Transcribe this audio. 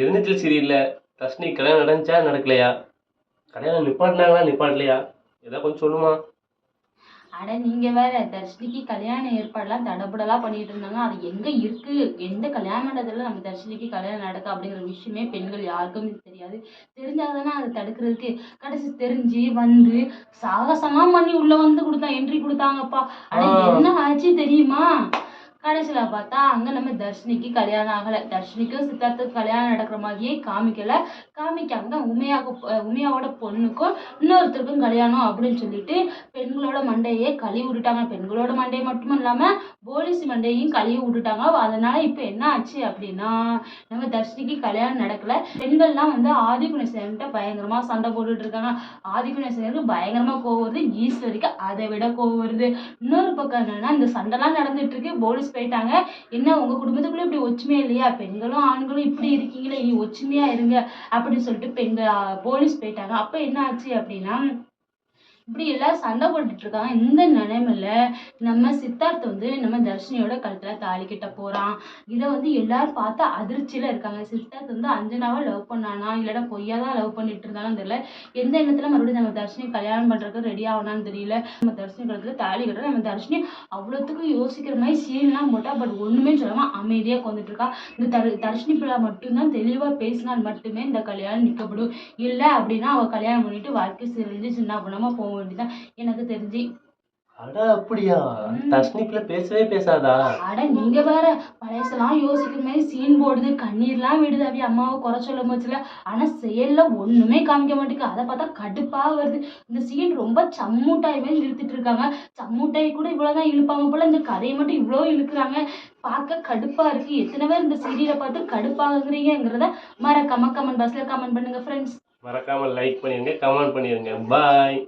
எரிஞ்சல் சீரியல்ல தர்ஷினி கல்யாணம் நடந்துச்சா நடக்கலையா? கல்யாணம் நிப்பாட்டினாங்களா நிப்பாட்டலையா? ஏதாவது கொஞ்சம் சொல்லுமா? அட நீங்க வேற தர்ஷினிக்கு கல்யாண ஏற்பாடுலாம் தடபுடலா பண்ணிட்டு இருந்தாங்க. அது எங்க இருக்கு? எந்த கல்யாண மண்டபத்துல நம்ம தர்ஷினிக்கு கல்யாணம் நடக்க அப்படிங்கிற விஷயமே பெண்கள் யாருக்குமே தெரியாது. தெரிஞ்சாதானே அதை தடுக்கிறதுக்கு. கடைசி தெரிஞ்சு வந்து சாகசமா பண்ணி உள்ள வந்து கொடுத்தா என்ட்ரி கொடுத்தாங்கப்பா. அட. என்ன ஆச்சு தெரியுமா? கடைசியில் பார்த்தா அங்கே நம்ம தர்ஷினிக்கு கல்யாணம் ஆகலை. தர்ஷினிக்கும் சித்தார்த்துக்கு கல்யாணம் நடக்கிற மாதிரியே காமிக்கல. காமிக்காம உமையாக உமையாவோட பொண்ணுக்கும் இன்னொருத்தருக்கும் கல்யாணம் அப்படின்னு சொல்லிட்டு பெண்களோட மண்டையே கழுவி விட்டுட்டாங்க. பெண்களோட மண்டையை மட்டும் இல்லாம போலீஸ் மண்டையும் கழுவி விட்டுட்டாங்க. அதனால இப்போ என்ன ஆச்சு அப்படின்னா நம்ம தர்ஷினிக்கு கல்யாணம் நடக்கல. பெண்கள்லாம் வந்து ஆதிகுணேசன்கிட்ட பயங்கரமா சண்டை போட்டுட்டு இருக்காங்க. ஆதிகுணேசனுக்கு பயங்கரமா கோவம் வருது. ஈஸ்வரிக்கு அதை விட கோவம் வருது. இன்னொரு பக்கம் என்னன்னா இந்த சண்டைலாம் நடந்துட்டு இருக்கு. போலீஸ் போயிட்டாங்க. என்ன உங்க குடும்பத்துக்குள்ள இப்படி ஒற்றுமையா இல்லையா? பெண்களும் ஆண்களும் இப்படி இருக்கீங்களே நீ ஒற்றுமையா இருங்க அப்படின்னு சொல்லிட்டு பெண்கள் போலீஸ் போயிட்டாங்க. அப்போ என்ன ஆச்சு அப்படின்னா இப்படி எல்லாரும் சண்டை போட்டுட்டு இருக்காங்க. இந்த நிலைமையில நம்ம சித்தார்த் வந்து நம்ம தர்ஷினியோட கழுத்துல தாலி கிட்ட போறான். இதை வந்து எல்லாரும் பார்த்து அதிர்ச்சியில இருக்காங்க. சித்தார்த் வந்து அஞ்சனாவா லவ் பண்ணானா? இல்லைன்னா பொய்யா தான் லவ் பண்ணிட்டு இருந்தாலும் தெரியல. எந்த எண்ணத்துல மறுபடியும் நம்ம தர்ஷினி கல்யாணம் பண்றதுக்கு ரெடி ஆகணான்னு தெரியல. நம்ம தர்ஷினி கழுத்துல தாலி கட்டுற நம்ம தர்ஷினி அவ்வளோத்துக்கும் யோசிக்கிற மாதிரி சீன்லாம் போட்டா பட் ஒண்ணுமே சொல்லாம அமைதியா உட்காந்துட்டு இருக்கா. இந்த தர் தர்ஷினி பிள்ளை மட்டும்தான் தெளிவா பேசினால் மட்டுமே இந்த கல்யாணம் நிக்கப்படும் இல்ல அப்படின்னா அவ கல்யாணம் பண்ணிட்டு வாழ்க்கை சிறந்து சின்ன பண்ணாம போவோம் வேண்டியதான் எனக்கு தெரிஞ்சு. அட அப்படியா? தர்ஷினி பிள்ளை பேசவே பேசாதா? அட நீங்க வேற பழசெல்லாம் யோசிக்கிற மாதிரி சீன் போடுது கண்ணீர்லாம் விடுது அப்படியே அம்மாவை குறை சொல்ல போச்சுல. ஆனா செயல்ல ஒண்ணுமே காமிக்க மாட்டேங்குது. அதை பார்த்தா கடுப்பா வருது. இந்த சீன் ரொம்ப சம்மூட்டாய் மாதிரி இழுத்துட்டு இருக்காங்க. சம்மூட்டாய் கூட இவ்வளவுதான் இழுப்பாங்க போல இந்த கதையை மட்டும் இவ்வளோ இழுக்கிறாங்க. பார்க்க கடுப்பா இருக்கு. எத்தனை பேர் இந்த சீரியலை பார்த்து கடுப்பாகுறீங்கிறத மறக்காம கமெண்ட் பாக்ஸ்ல கமெண்ட் பண்ணுங்க ஃப்ரெண்ட்ஸ் மறக்காம லைக் பண்ணிருங்க கமெண்ட் பண்ணிருங்க. பாய்